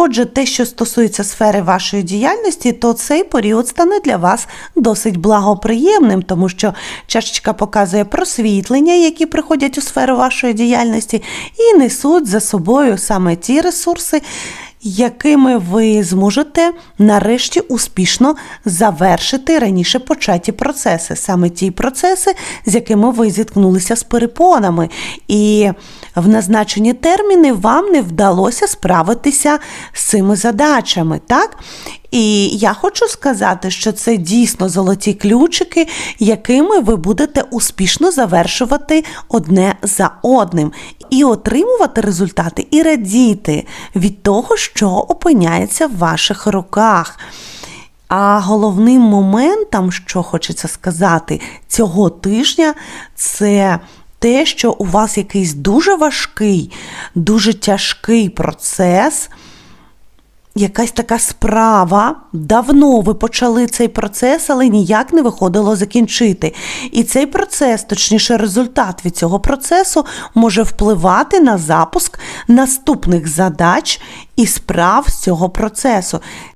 Отже, те, що стосується сфери вашої діяльності, то цей період стане для вас досить благоприємним, тому що чашечка показує просвітлення, які приходять у сферу вашої діяльності, і несуть за собою саме ті ресурси, якими ви зможете нарешті успішно завершити раніше початі процеси, саме ті процеси, з якими ви зіткнулися з перепонами. І в назначені терміни вам не вдалося справитися з цими задачами, так? І я хочу сказати, що це дійсно золоті ключики, якими ви будете успішно завершувати одне за одним, і отримувати результати, і радіти від того, що опиняється в ваших руках. А головним моментом, що хочеться сказати, цього тижня це те, що у вас якийсь дуже важкий, дуже тяжкий процес якась така справа. Давно ви почали цей процес, але ніяк не виходило закінчити. І цей процес, точніше, результат від цього процесу, може впливати на запуск наступних задач і справ з цього процесу.